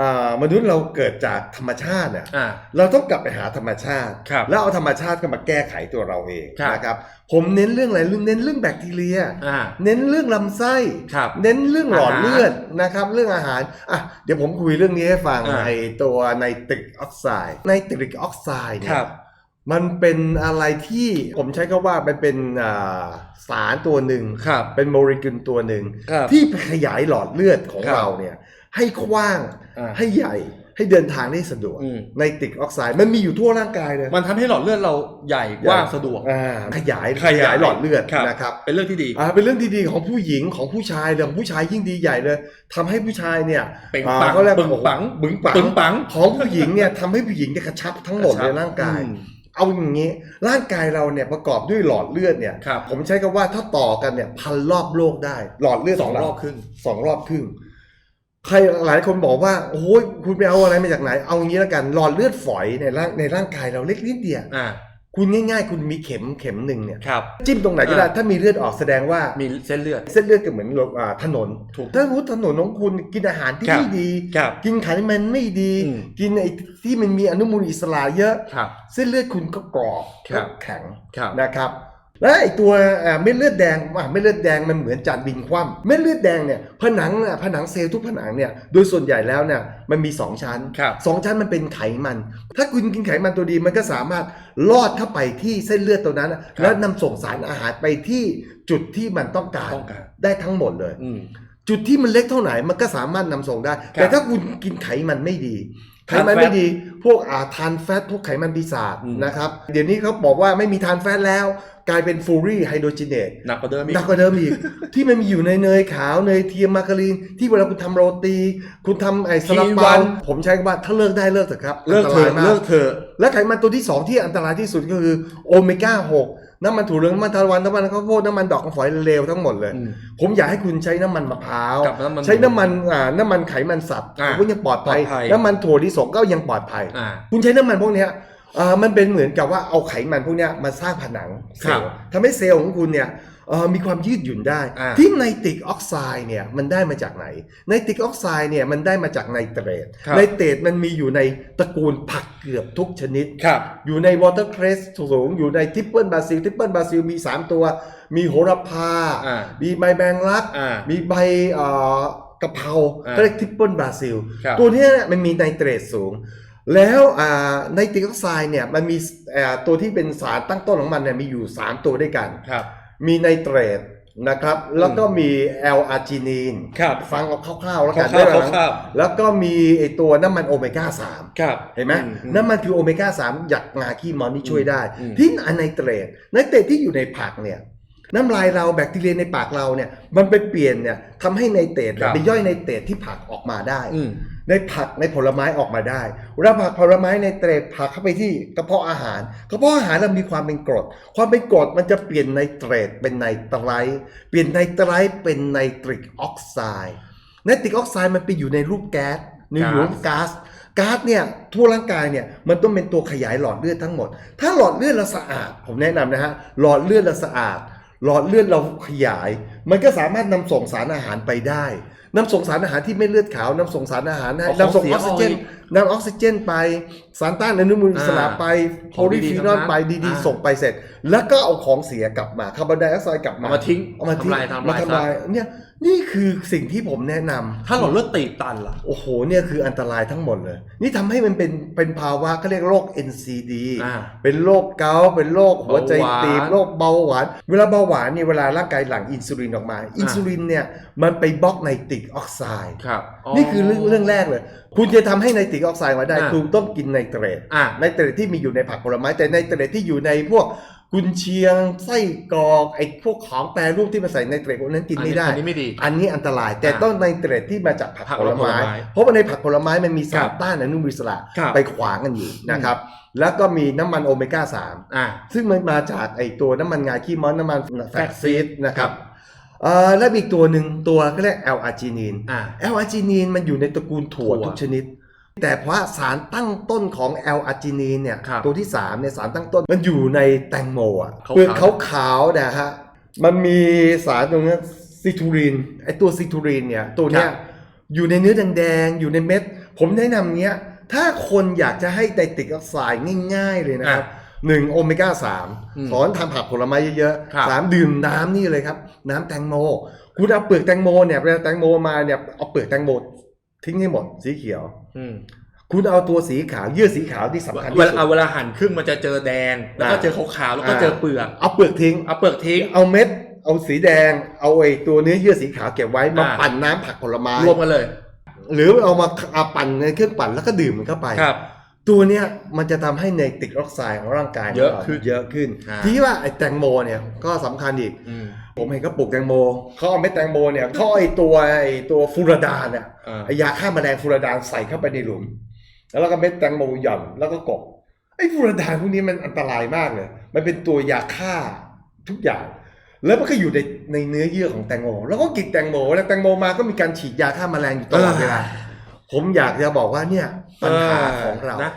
อ่ามนุษย์เราเกิดจากธรรมชาติเนี่ยอ่าเราต้องกลับไปหาธรรมชาติครับแล้วเอาธรรมชาติก็มาแก้ไขตัวเราเองครับนะครับผมเน้นเรื่องอะไรเรื่องเน้นเรื่องแบคทีเรียอ่าเน้นเรื่องลำไส้ครับเน้นเรื่องหลอดอาหารเลือดนะครับ เรื่องอาหารอะเดี๋ยวผมคุยเรื่องนี้ให้ฟังอ่าไอตัวไนตริกออกไซด์ไนตริกออกไซด์เนี่คยรับมันเป็นอะไรที่ผมใช้คำว่ามันเป็นอ่าสารตัวหนึ่งครับเป็นโมเลกุลตัวหนึ่งครับที่ขยายหลอดเลือดของครับเราเนี่ย ให้กว้าง อ่าให้ใหญ่ให้เดินทางได้สะดวก อืม ในติกออกไซด์มันมีอยู่ทั่วร่างกายเลยมันทำให้หลอดเลือดเราใหญ่กว้างสะดวก อ่าขยายขยายหลอดเลือดครับ นะครับ เป็นเรื่องที่ดี อ่าเป็นเรื่องดีๆของผู้หญิงของผู้ชายเลยของผู้ชายยิ่งดีใหญ่เลยทำให้ผู้ชายเนี่ยเป่งอ่าปังเขาเรียกปึงปัง บึงปังปึงปังของผู้หญิงเนี่ยทำให้ผู้หญิงเนี่ยกระชับทั้งหมดในร่างกาย อืมเอาอย่างนี้ ร่างกายเราเนี่ยประกอบด้วยหลอดเลือดเนี่ย ครับผมใช้คำว่าถ้าต่อกันเนี่ยพันรอบโลกได้ หลอดเลือดสองขเารอบครึ่ง สองรอบครึ่ง ใครหลายคนบอกว่าโอ้ยคุณไปเอาอะไรมาจากไหน เอาอย่างนี้แล้วกันหลอดเลือดฝอยในร่างในร่างกายเราเล็กนิดเดียวอ่าคุณง่ายๆ คุณมีเข็มเข็มหนึ่งเนี่ยครับ จิ้มตรงไหนก็ได้อ่าถ้ามีเลือดออกแสดงว่ามีเส้นเลือด เส้นเลือดก็เหมือนอ่าถนนถูกถ้ารู้ถนนของคุณกินอาหารที่ครับไม่ดีครับกินไขมันไม่ดีอืมกินไอ้ที่มันมีอนุมูลอิสระเยอะครับเส้นเลือดคุณก็กรอบครับก็แข็งครับนะครับ และไอตัวเอ่อเม็ดเลือดแดงอะเม็ดเลือดแดงมันเหมือนจานบินคว่ำเม็ดเลือดแดงเนี่ยผนังอะผนังเซลล์ทุกผนังเนี่ยโดยส่วนใหญ่แล้วเนี่ยมันมี 2 ชั้นครับสองชั้นมันเป็นไขมัน ถ้าคุณกินไขมันตัวดีมันก็สามารถลอดเข้าไปที่เส้นเลือดตัวนั้นอะแล้วนำส่งสารอาหารไปที่จุดที่มันต้องการต้องการได้ทั้งหมดเลยอืม จุดที่มันเล็กเท่าไหนมันก็สามารถนำส่งได้ครับแต่ถ้าคุณกินไขมันไม่ดี ไขทานมันแฟตไม่ดี พวกอาทานแฟตพวกไขมันปีศาจอืม นะครับ เดี๋ยวนี้เขาบอกว่าไม่มีทานแฟตแล้ว กลายเป็นฟูรี่ไฮโดรเจเนต หนักกว่าเดิมอีกหนักกว่าเดิมอีก ที่มันมีอยู่ในเนยขาวเนยเทียมมาการีน ที่เวลาคุณทำโรตี คุณทำไอ้ซาลาทีวัเปาน ผมใช้คำว่าถ้าเลิกได้เลิกเถอะครับเลิกเถอะนตรายมาเลิกเถอะและไขมันตัวที่ 2 ที่อันตรายที่สุดก็คือโอเมก้า 6 น้ำมันถั่วเหลืองน้ำมันทานตะวันน้ำมันข้าวโพดน้ำมันดอกของฝอยเลวทั้งหมดเลย อืมผมอยากให้คุณใช้น้ำมันมะพร้าว กับน้ำมัน ใช้น้ำมันอ่าน้ำมันไขมันสัตว์อ่าก็ยังปลอดภัย ปลอดภัย น้ำมันถั่วลิสงก็ยังปลอดภัย อ่า คุณใช้น้ำมันพวกเนี้ยอ่ามันเป็นเหมือนกับว่าเอาไขมันพวกเนี้ยมาสร้างผนังเซลล์ครับทำให้เซลล์ของคุณเนี่ยเอ่อ มีความยืดหยุ่นได้อ่าที่ไนตริกออกไซด์เนี่ยมันได้มาจากไหนไนตริกออกไซด์เนี่ยมันได้มาจากไนเตรตครับไนเตรตมันมีอยู่ในตระกูลผักเกือบทุกชนิดครับอยู่ในวอเตอร์เครสสูง อยู่ในทิปเปิลบาซิลทิปเปิลบาซิลมี 3 ตัว มีโหระพาอ่ามีใบแมงลักอ่ามีใบเอ่อกะเพราอ่าก็เรียกทิปเปิลบราซิลครับตัวเนี้ยมันมีไนเตรตสูงแล้วอ่าไนตริกออกไซด์เนี่ยมันมีเอ่อตัวที่เป็นสารตั้งต้นของมันเนี่ยมีอยู่ 3 ตัวด้วยกันครับ มีไนเตรตนะครับ แล้วก็มีแอลอาร์จินีนครับฟังเอาคร่าวๆแล้วคกันร่าวได้ไหมๆคร่าวแล้วก็มีไอตัวน้ำมันโอเมก้า3ๆครับเห็นไหมอืน้ำมันคือโอเมก้า3หยักงาขี้มอนนี่ช่วยได้อืมที่อันไนเตรตไนเตรตที่อยู่ในผักเนี่ยน้ำลายเราแบคทีเรียในปากเราเนี่ยมันไปเปลี่ยนเนี่ยทำให้ไนเตรตครับไปย่อยไนเตรตที่ผักออกมาได้อืม ในผักในผลไม้ออกมาได้เวลาผักผลไม้ในเตรผักเข้าไปที่กระเพาะอาหาร กระเพาะอาหารเรามีความเป็นกรด ความเป็นกรดมันจะเปลี่ยนไนเตรตเป็นไนไตรเปลี่ยนไนไตรเป็นไนตริกออกไซด์ไนตริกออกไซด์มันไปอยู่ในรูปแก๊สในรูปก๊าซก๊าซเนี่ยทั่วร่างกายเนี่ยมันต้องเป็นตัวขยายหลอดเลือดทั้งหมด ถ้าหลอดเลือดเราสะอาด ผมแนะนำนะฮะหลอดเลือดเราสะอาด หลอดเลือดเราขยาย มันก็สามารถนำส่งสารอาหารไปได้ นำส่งสารอาหารที่ไม่เลือดขาว นำส่งสารอาหารให้เอาของนำส่งเสีอยอกซิเจนออกอีกนำออกซิเจนไป สารต้านอนุมูลอิสระอ่าไปขโพองลีดีๆฟีทั้งนอลนั้นไปดีอ่าๆส่งไปเสร็จ แล้วก็เอาของเสียกลับมาคาร์บอนไดออกไซด์กลับมาเอามาทิ้งเอามาทิ้งทำลายทำลายมาทำลายเนี่ย นี่คือสิ่งที่ผมแนะนำถ้าหลอดเลือดตีบตันล่ะ โอ้โหเนี่ยคืออันตรายทั้งหมดเลย นี่ทำให้มันเป็นเป็นภาวะเขาเรียกโรค NCD อ่าเป็นโรคเกาต์เป็นโรคหัวใจตีบเบาหวาน โรคเบาหวาน เวลาเบาหวานเนี่ยเวลาร่างกายหลั่งอินซูลินออกมา อินซูลินเนี่ยมันไปบล็อกไนตริกออกไซด์ ครับนี่คือเรื่องเรื่องแรกเลย คุณจะทำให้ไนตริกออกไซด์มาได้อ่า คุณต้องกินไนเตรต อ่าไนเตรตที่มีอยู่ในผักผลไม้แต่ไนเตรตที่อยู่ในพวก กุนเชียงไส้กรอกไอ้พวกของแปรรูปที่มาใส่ไนเตรตพวกนั้นกินไม่ได้ อันนี้ไม่ดี อันนี้อันตราย แต่อ่าต้องไนเตรตที่มาจากผักผักผลไม้ผลไม้ เพราะว่าในผักผลไม้มันมีสาครัรบต้านอนุมูลอิสระครับไปขวางกันอยู่นะครับ แล้วก็มีน้ำมันโอเมก้าอ่า3ซึ่งมันมาจากไอตัวน้ำมันงาขี้ม้อนน้ำมันแฟตซีดนะครับเอ่อและมีอีกตัวหนึ่งตัวก็เรียกแอลอาร์จินีนอ่าแอลอาร์จินีนมันอยู่ในตระกูลถั่วถั่วทุกชนิด แต่เพราะสารตั้งต้นของแอลอาร์จินีนเนี่ยครับตัวที่3เนี่ยสารตั้งต้นมันอยู่ในแตงโมอะขาวๆ เปลือกขาวๆนะฮะมันมีสารตรงนี้ซิทูรินไอตัวซิทูรินเนี่ยตัวเนี้ยอยู่ในเนื้อแดงๆอยู่ในเม็ด ผมแนะนำเนี้ยถ้าคนอยากจะให้ไตรติกออกไซด์ง่าย ๆ เลยนะครับหนึ่งโอเมก้าสามอืมสอนทำผักผลไม้เยอะครับ ๆสามดื่มน้ำนี่เลยครับ น้ำแตงโม คุณเอาเปลือกแตงโมเนี่ยเวลาแตงโมมาเนี่ยเอาเปลือกแตงโม ทิ้งให้หมดสีเขียว อืมคุณเอาตัวสีขาวเยื่อสีขาวที่สำคัญเวที่ลาสุดเอาเวลาหั่นครึ่งมันจะเจอแดง แล้วก็อ่า เจอขาวๆแล้วก็เจอเปลือกเอาเปลือกทิ้ง เอาเปลือกทิ้ง เอาเม็ด เอาสีแดง เอาไอ้ตัวเนื้อเยื่อสีขาวเก็บไว้มาอ่า ปั่นน้ำผักผลไม้รวมกันเลย หรือเอามาเอาปั่นในเครื่องปั่นแล้วก็ดื่มมันเข้าไป ครับ ตัวเนี้ยมันจะทำให้ในติกออกไซด์ของร่างกายเยอะราขึ้นเยอะขึ้นอ่าที่ว่าไอ้แตงโมเนี่ยก็สำคัญอีกอืมผมเห็นเขาปลูกแตงโมเขาเอาเม็ดแตงโมเนี่ยเขาเอาไอ้ตัวไอ้ตัวฟูรดานเนี่ยอ่าไอ้ยาฆ่าแมลงฟูรดานใส่เข้าไปในหลุม แล้วก็เม็ดแตงโมหย่อนแล้วก็กบไอ้ฟูรดานพวกนี้มันอันตรายมากเลย มันเป็นตัวยาฆ่าทุกอย่าง แล้วมันก็อยู่ในในเนื้อเยื่อของแตงโม แล้วก็กินแตงโม แล้วแตงโมมาก็มีการฉีดยาฆ่าแมลงอยู่ตลอดเวลาผมอยากจะบอกว่าเนี่ย ปัญหาของเรานะ